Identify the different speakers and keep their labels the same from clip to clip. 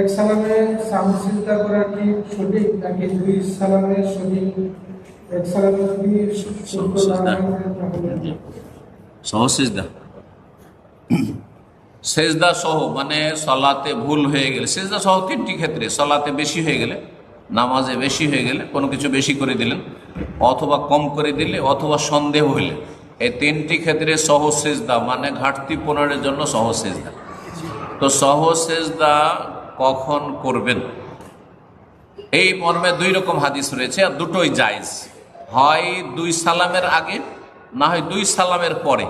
Speaker 1: এক সালামে সামু চিন্তা করা কি সঠিক নাকি দুই সালামে সঠিক? এক সালামে যদি শুদ্ধ না হয় তাহলে?
Speaker 2: সহ সেজদা। সেজদা সহ মানে সলাতে ভুল হয়ে গেলে সেজদা সহ তিনটি ক্ষেত্রে সলাতে বেশি হয়ে গেলে নামাজে বেশি হয়ে গেলে কোনো কিছু বেশি করে দিলেন অথবা কম করে দিলে অথবা সন্দেহ হইলে। এই তিনটি ক্ষেত্রে সহ সেজদা মানে ঘাটতি পূরণের জন্য সহ সেজদা। তো সহ সেজদা কখন করবেন? এই মর্মে দুই রকম হাদিস রয়েছে, আর দুটোই জায়েজ। হয় দুই সালামের আগে, না হয় দুই সালামের পরে।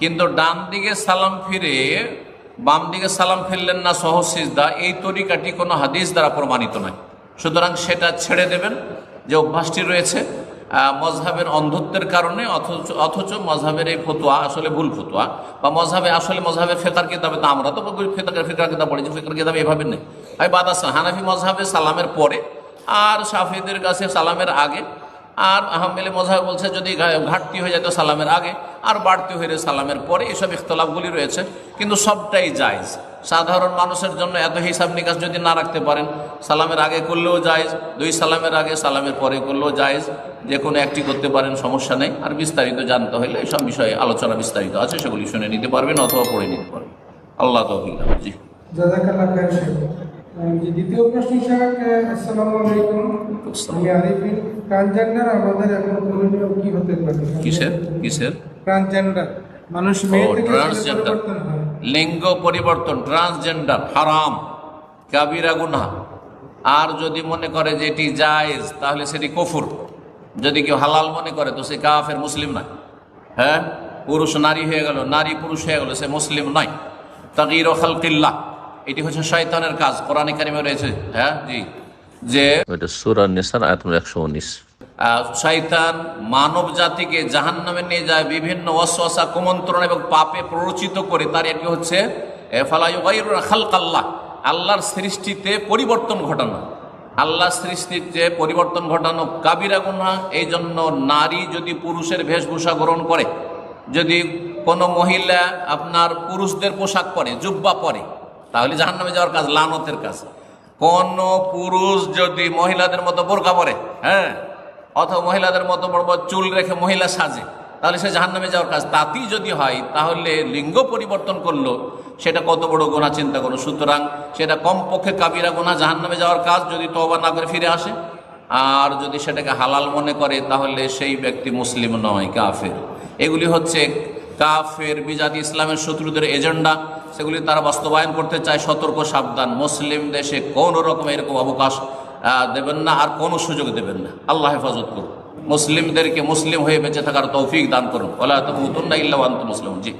Speaker 2: কিন্তু ডান দিকে সালাম ফিরে, বাম দিকে সালাম ফিরলেন না সহসিজদা এই তরিকাটি কোনো হাদিস দ্বারা প্রমাণিত নয়। সুতরাং সেটা ছেড়ে দেবেন, যে অভ্যাসটি রয়েছে। মজহাবের অন্ধত্বের কারণে অথচ অথচ মজহাবের এই ফতোয়া আসলে ভুল ফতোয়া বা মজহাবে আসলে মজহাবে ফেকার কিতাবে, তো আমরা তো ফেকার ফেকার কিতাব পড়েছি ফেকার কিতাব এভাবে নেই। আমি বাদাসা হানাফি মজহাবে সালামের পরে আর সাফিদের কাছে সালামের আগে আর আহমেলে মজাহ বলছে, যদি ঘাটতি হয়ে যেত সালামের আগে, আর বাড়তি হয়ে যায় সালামের পরে। এসব ইখতলাফগুলি রয়েছে, কিন্তু সবটাই জায়জ। সাধারণ মানুষের জন্য এত হিসাব নিকাশ যদি না রাখতে পারেন সালামের আগে করলেও জায়জ দুই সালামের আগে সালামের পরে করলেও জায়জ যে কোনো একটি করতে পারেন সমস্যা নেই। আর বিস্তারিত জানতে হলে এইসব বিষয়ে আলোচনা বিস্তারিত আছে সেগুলি শুনে নিতে পারবেন অথবা পড়ে নিতে পারবেন। আল্লাহ দান। জি।
Speaker 1: দ্বিতীয় প্রশ্ন সাহেব আসসালামু আলাইকুম। আমি আরিফিন ট্রান্সজেন্ডার আমাদের এখন করণীয় কি হতে পারে?
Speaker 2: কিসের? কিসের?
Speaker 1: ট্রান্সজেন্ডার। মানুষ মেয়ে থেকে
Speaker 2: ট্রান্সজেন্ডার।
Speaker 1: পরিবর্তন
Speaker 2: লিঙ্গ পরিবর্তন ট্রান্সজেন্ডার হারাম, কাবিরা গুনাহ। আর যদি মনে করে যে এটি জায়েজ, তাহলে সেটি কফুর। যদি কেউ হালাল মনে করে, তো সে কাফের, মুসলিম নয়। হ্যাঁ? পুরুষ নারী হয়ে গেল, নারী পুরুষ হয়ে গেল, সে মুসলিম নয়। তাগির খালকিল্লাহ, এটি হচ্ছে শয়তানের কাজ। কোরআনে কারিমে রয়েছে হ্যাঁ? জি। যে
Speaker 3: এটা সুরা নিসার, আয়াত একশো উনিশ।
Speaker 2: শয়তান মানব জাতিকে জাহান নামে নিয়ে যায়, বিভিন্ন অশ্বাসা, কুমন্ত্রণ এবং পাপে প্ররোচিত করে। তার এটি হচ্ছে খালকাল্লাহ। আল্লাহর সৃষ্টিতে পরিবর্তন ঘটানো। আল্লাহর সৃষ্টিতে পরিবর্তন ঘটানো কাবিরা গুনা এই জন্য নারী যদি পুরুষের বেশভূষা গ্রহণ করে, যদি কোনো মহিলা আপনার পুরুষদের পোশাক পরে, জুব্বা পরে, তাহলে জাহান নামে যাওয়ার কাজ, লানতের কাজ। কোন পুরুষ যদি মহিলাদের মতো বোরকা পরে হ্যাঁ অথবা মহিলাদের মতো বড় বড় চুল রেখে মহিলা সাজে, তাহলে সে জাহান নামে যাওয়ার কাজ। তাতেই যদি হয়, তাহলে লিঙ্গ পরিবর্তন করল, সেটা কত বড় গোনা চিন্তা করো সুতরাং সেটা কমপক্ষে কাবিরা গোনা জাহান নামে যাওয়ার কাজ যদি তবা না করে ফিরে আসে। আর যদি সেটাকে হালাল মনে করে, তাহলে সেই ব্যক্তি মুসলিম নয়, কাফের। এগুলি হচ্ছে কাফের বিজাতি ইসলামের শত্রুদের এজেন্ডা। সেগুলি তারা বাস্তবায়ন করতে চায় সতর্ক সাবধান। মুসলিম দেশে কোনো রকম এরকম অবকাশ দেবেন না, আর কোনো সুযোগ দেবেন না। আল্লাহ হেফাজত করুন। মুসলিমদেরকে মুসলিম হয়ে বেঁচে থাকার তৌফিক দান করুন। ওলা তো ইল্লা আন্ত মুসলিম জি।